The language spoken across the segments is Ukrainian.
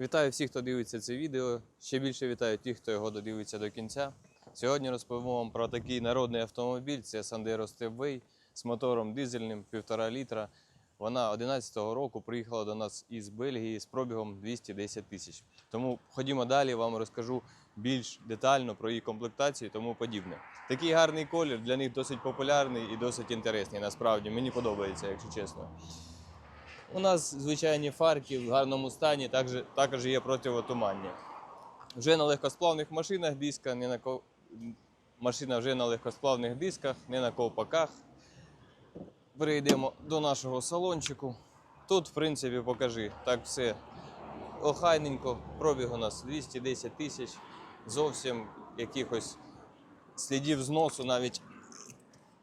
Вітаю всіх, хто дивиться це відео. Ще більше вітаю тих, хто його додивиться до кінця. Сьогодні розповімо вам про такий народний автомобіль. Це Sandero Stepway з мотором дизельним 1,5 літра. Вона 11-го року приїхала до нас із Бельгії з пробігом 210 тисяч. Тому ходімо далі, вам розкажу більш детально про її комплектацію і тому подібне. Такий гарний колір для них досить популярний і досить інтересний. Насправді мені подобається, якщо чесно. У нас звичайні фарки в гарному стані, також, також є противотуманні. Вже на легкосплавних машинах диска, не на ко- машина вже на легкосплавних дисках, не на ковпаках. Перейдемо до нашого салончику. Тут, в принципі, покажи, так все охайненько. Пробіг у нас 210 тисяч. Зовсім якихось слідів зносу навіть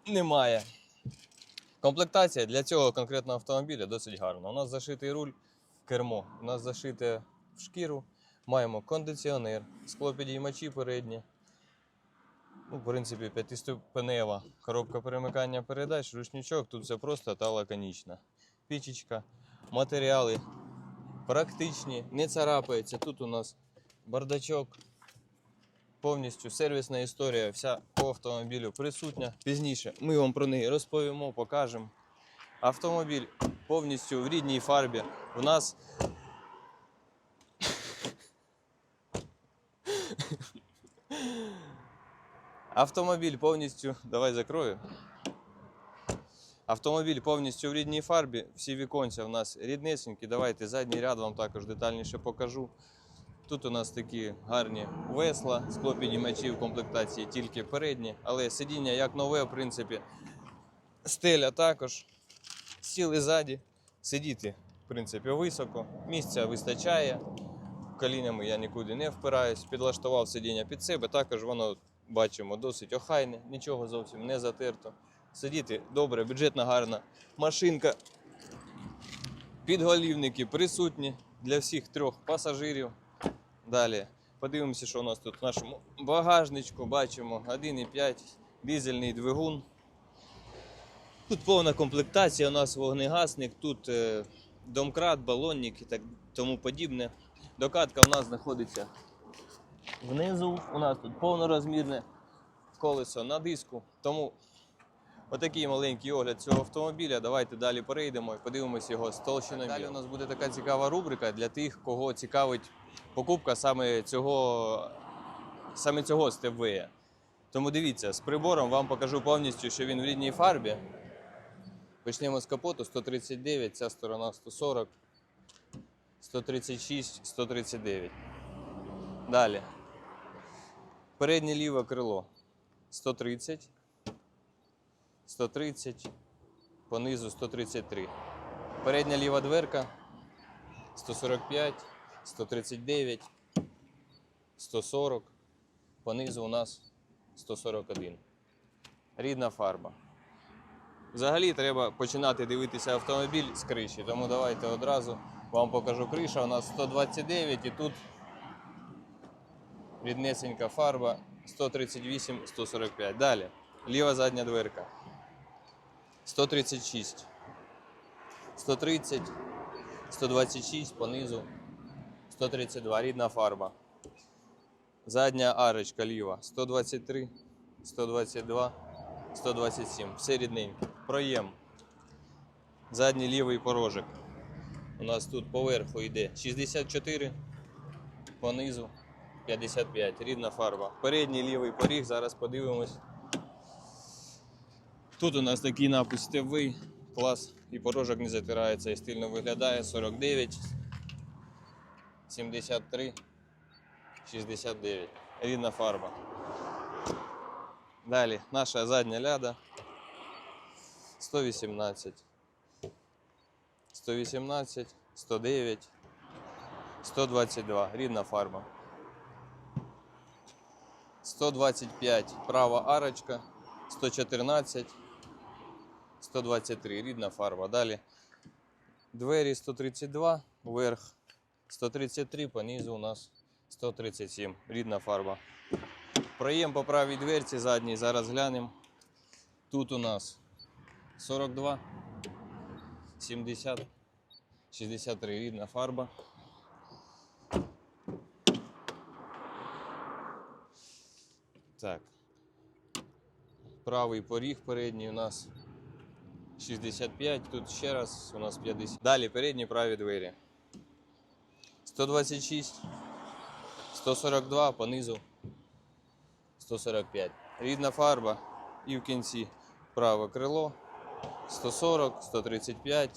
немає. Комплектація для цього конкретного автомобіля досить гарна. У нас зашитий руль, кермо, у нас зашите в шкіру. Маємо кондиціонер, склопідіймачі передні. Ну, в принципі, п'ятиступенева коробка перемикання передач, ручничок, тут все просто та лаконічно. Пічечка, матеріали практичні, не царапається. Тут у нас бардачок, повністю сервісна історія, вся по автомобілю присутня. Пізніше ми вам про неї розповімо, покажемо. Автомобіль повністю в рідній фарбі. У нас. Автомобіль повністю. Давай закрою. Автомобіль повністю в рідній фарбі. Всі віконця у нас ріднесенькі. Давайте задній ряд вам також детальніше покажу. Тут у нас такі гарні весла, склопідіймачі в комплектації тільки передні, але сидіння як нове, в принципі. Стеля також. Сіли ззаді, сидіти, в принципі, високо. Місця вистачає. Колінями я нікуди не впираюсь. Підлаштував сидіння під себе. Також воно бачимо досить охайне, нічого зовсім не затерто. Сидіти добре, бюджетна гарна машинка. Підголівники присутні для всіх трьох пасажирів. Далі подивимося, що у нас тут в нашому багажничку. Бачимо 1,5 дизельний двигун. Тут повна комплектація, у нас вогнегасник, тут е, домкрат, балонник і так тому подібне. Докатка у нас знаходиться внизу. У нас тут повнорозмірне колесо на диску. Тому отакий маленький огляд цього автомобіля. Давайте далі перейдемо і подивимося його з толщиною. Далі у нас буде така цікава рубрика для тих, кого цікавить покупка саме цього, саме цього степвея. Тому дивіться, з прибором вам покажу повністю, що він в рідній фарбі. Почнемо з капоту 139, ця сторона 140, 136, 139. Далі. Переднє ліве крило 130, 130, понизу 133. Передня ліва дверка 145, 139, 140. Понизу у нас 141. Рідна фарба. Взагалі треба починати дивитися автомобіль з криші, тому давайте одразу вам покажу криша. У нас 129 і тут ріднесенька фарба 138-145. Далі. Ліва задня дверка. 136. 130, 126 понизу. 132. Рідна фарба. Задня арочка ліва. 123, 122, 127. Все рідненьке. Проєм. Задній лівий порожок. У нас тут поверху йде 64, понизу 55. Рідна фарба. Передній лівий поріг. Зараз подивимось. Тут у нас такий напис стевий. Клас. І порожок не затирається і стильно виглядає. 49, 73, 69. Рідна фарба. Далі наша задня ляда 118. 118, 109, 122. Рідна фарба. 125. Права арочка. 114. 123. Рідна фарба. Далі. Двері 132. Вверх 133, по низу у нас 137, рідна фарба. Проєм по правій дверці задній, зараз глянемо. Тут у нас 42, 70, 63 рідна фарба. Так. Правий поріг передній у нас 65, тут ще раз у нас 50. Далі передні праві двері. 126, 142 понизу 145. Рідна фарба і в кінці праве крило 140, 135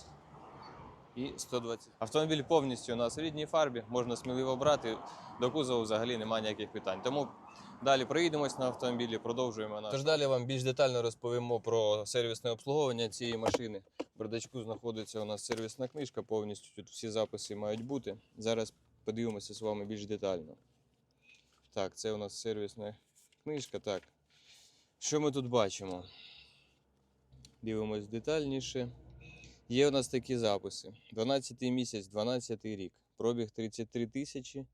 і 120. Автомобіль повністю у нас рідній фарбі, можна сміливо брати. До кузову взагалі немає ніяких питань. Тому далі проїдемось на автомобілі, продовжуємо наш. Тож далі вам більш детально розповімо про сервісне обслуговування цієї машини. В бардачку знаходиться у нас сервісна книжка, повністю тут всі записи мають бути. Зараз подивимося з вами більш детально. Так, це у нас сервісна книжка. Так. Що ми тут бачимо? Дивимось детальніше. Є у нас такі записи. 12 місяць, 12 рік. Пробіг 33 тисячі.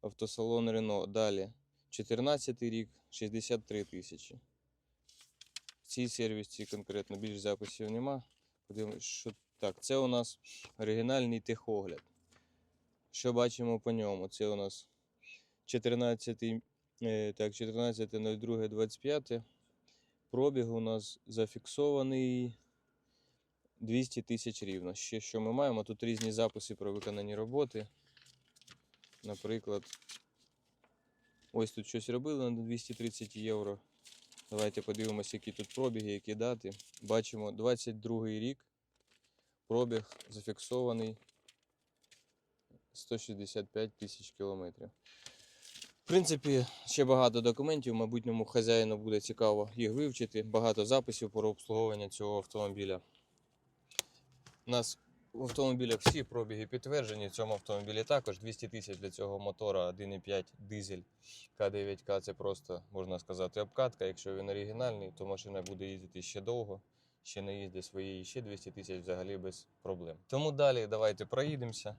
Автосалон Рено. Далі 14 рік, 63 тисячі. В цій сервісі конкретно більш записів нема. Подивимось, що так. Це у нас оригінальний техогляд. Що бачимо по ньому? Це у нас 14, е, 14.02.25. Пробіг у нас зафіксований 200 тисяч рівно. Ще що ми маємо? Тут різні записи про виконані роботи. Наприклад, ось тут щось робили на 230 євро. Давайте подивимося, які тут пробіги, які дати. Бачимо 22 рік. Пробіг зафіксований 165 тисяч кілометрів. В принципі, ще багато документів, майбутньому хазяїну буде цікаво їх вивчити. Багато записів про обслуговування цього автомобіля. У нас в автомобілях всі пробіги підтверджені. В цьому автомобілі також 200 тисяч для цього мотора 1,5 дизель К9К. Це просто можна сказати обкатка. Якщо він оригінальний, то машина буде їздити ще довго. Ще не їздить своєї ще 200 тисяч взагалі без проблем. Тому далі давайте проїдемося.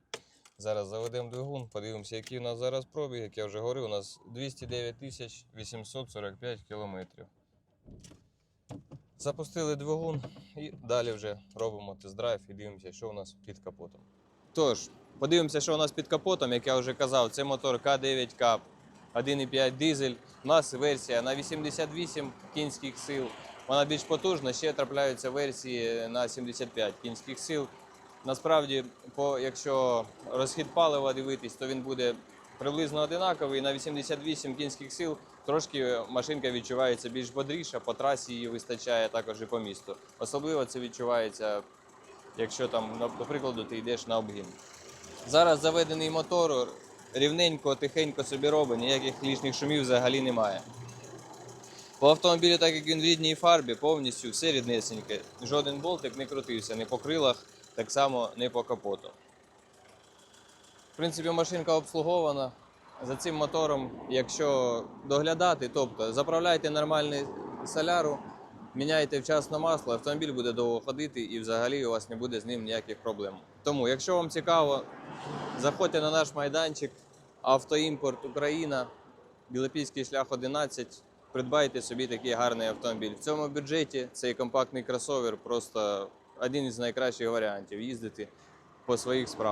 Зараз заведемо двигун, подивимося, який у нас зараз пробіг. Як я вже говорив, у нас 209 тисяч 845 кілометрів. Запустили двигун і далі вже робимо тест-драйв і дивимося, що у нас під капотом. Тож, подивимося, що у нас під капотом. Як я вже казав, це мотор К9 Кап 1,5 дизель. У нас версія на 88 кінських сил. Вона більш потужна, ще трапляються версії на 75 кінських сил. Насправді, по, якщо розхід палива дивитись, то він буде приблизно одинаковий. На 88 кінських сил трошки машинка відчувається більш бодріша, по трасі її вистачає також і по місту. Особливо це відчувається, якщо там, прикладу, ти йдеш на обгін. Зараз заведений мотор рівненько, тихенько собі робить, ніяких лишніх шумів взагалі немає. По автомобілю, так як він в рідній фарбі, повністю все ріднесеньке. Жоден болтик не крутився, не по крилах, так само не по капоту. В принципі, машинка обслугована. За цим мотором, якщо доглядати, тобто заправляйте нормальний соляру, міняйте вчасно масло, автомобіль буде довго ходити і взагалі у вас не буде з ним ніяких проблем. Тому, якщо вам цікаво, заходьте на наш майданчик Автоімпорт Україна, Білопільський шлях 11. Придбайте собі такий гарний автомобіль. В цьому бюджеті цей компактний кросовер просто один із найкращих варіантів їздити по своїх справах.